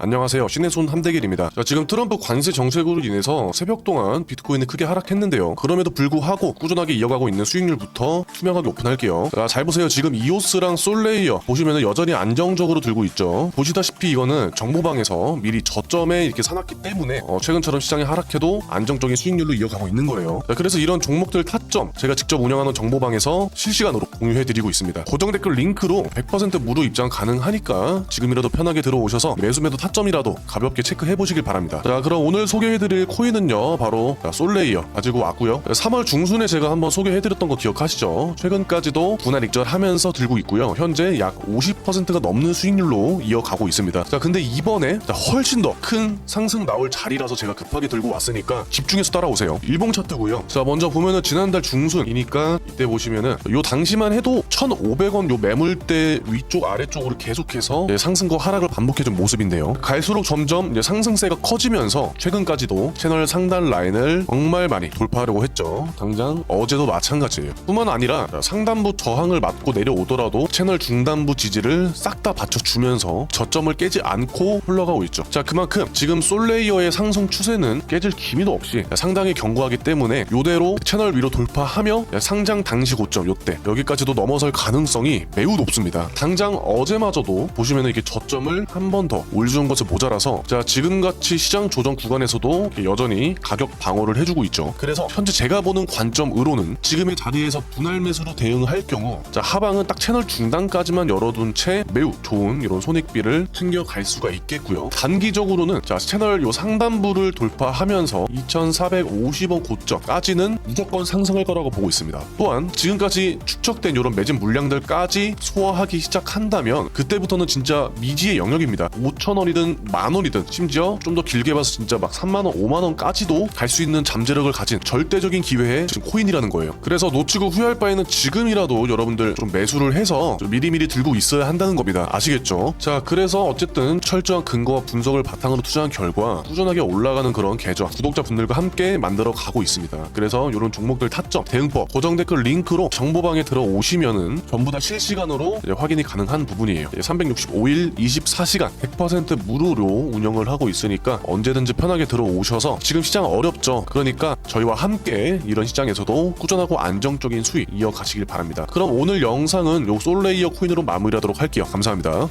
안녕하세요. 신의 손 함대길입니다. 자, 지금 트럼프 관세 정책으로 인해서 새벽 동안 비트코인이 크게 하락했는데요. 그럼에도 불구하고 꾸준하게 이어가고 있는 수익률부터 투명하게 오픈할게요. 자, 잘 보세요. 지금 이오스랑 솔레이어 보시면 여전히 안정적으로 들고 있죠. 보시다시피 이거는 정보방에서 미리 저점에 이렇게 사놨기 때문에 어, 최근처럼 시장이 하락해도 안정적인 수익률로 이어가고 있는 거예요. 자, 그래서 이런 종목들 타점 제가 직접 운영하는 정보방에서 실시간으로 공유해드리고 있습니다. 고정 댓글 링크로 100% 무료 입장 가능하니까 지금이라도 편하게 들어오셔서 매수 매도 타 점이라도 가볍게 체크해 보시길 바랍니다. 자, 그럼 오늘 소개해드릴 코인은요, 바로 자, 솔레이어 가지고 왔고요. 3월 중순에 제가 한번 소개해드렸던 거 기억하시죠? 최근까지도 분할 익절하면서 들고 있고요. 현재 약 50%가 넘는 수익률로 이어가고 있습니다. 자, 근데 이번에 자, 훨씬 더 큰 상승 나올 자리라서 제가 급하게 들고 왔으니까 집중해서 따라오세요. 일봉 차트고요. 자, 먼저 보면은 지난달 중순이니까 이때 보시면은 요 당시만 해도 1,500원 요 매물대 위쪽 아래쪽으로 계속해서 예, 상승과 하락을 반복해준 모습인데요. 갈수록 점점 이제 상승세가 커지면서 최근까지도 채널 상단 라인을 정말 많이 돌파하려고 했죠. 당장 어제도 마찬가지예요. 뿐만 아니라 상단부 저항을 맞고 내려오더라도 채널 중단부 지지를 싹 다 받쳐주면서 저점을 깨지 않고 흘러가고 있죠. 자 그만큼 지금 솔레이어의 상승 추세는 깨질 기미도 없이 상당히 견고하기 때문에 요대로 채널 위로 돌파하며 상장 당시 고점 요때 여기까지도 넘어설 가능성이 매우 높습니다. 당장 어제마저도 보시면 이렇게 저점을 한 번 더 올 것에 모자라서 자 지금같이 시장 조정 구간에서도 여전히 가격 방어를 해주고 있죠. 그래서 현재 제가 보는 관점으로는 지금의 자리에서 분할 매수로 대응할 경우 자 하방은 딱 채널 중단까지만 열어둔 채 매우 좋은 이런 손익비를 챙겨갈 수가 있겠고요. 단기적으로는 자 채널 요 상단부를 돌파하면서 2,450원 고점까지는 무조건 상승할 거라고 보고 있습니다. 또한 지금까지 추적된 이런 매진 물량들까지 소화하기 시작한다면 그때부터는 진짜 미지의 영역입니다. 5,000원이든 만 원이든 심지어 좀 더 길게 봐서 진짜 막 3만 원, 5만 원까지도 갈 수 있는 잠재력을 가진 절대적인 기회의 지금 코인이라는 거예요. 그래서 놓치고 후회할 바에는 지금이라도 여러분들 좀 매수를 해서 좀 미리미리 들고 있어야 한다는 겁니다. 아시겠죠? 자, 그래서 어쨌든 철저한 근거와 분석을 바탕으로 투자한 결과 꾸준하게 올라가는 그런 계좌 구독자분들과 함께 만들어 가고 있습니다. 그래서 이런 종목들 타점, 대응법, 고정 댓글 링크로 정보방에 들어오시면은 전부 다 실시간으로 확인이 가능한 부분이에요. 365일 24시간 100% 무료로 운영을 하고 있으니까 언제든지 편하게 들어오셔서 지금 시장 어렵죠. 그러니까 저희와 함께 이런 시장에서도 꾸준하고 안정적인 수익 이어가시길 바랍니다. 그럼 오늘 영상은 요 솔레이어 코인으로 마무리하도록 할게요. 감사합니다.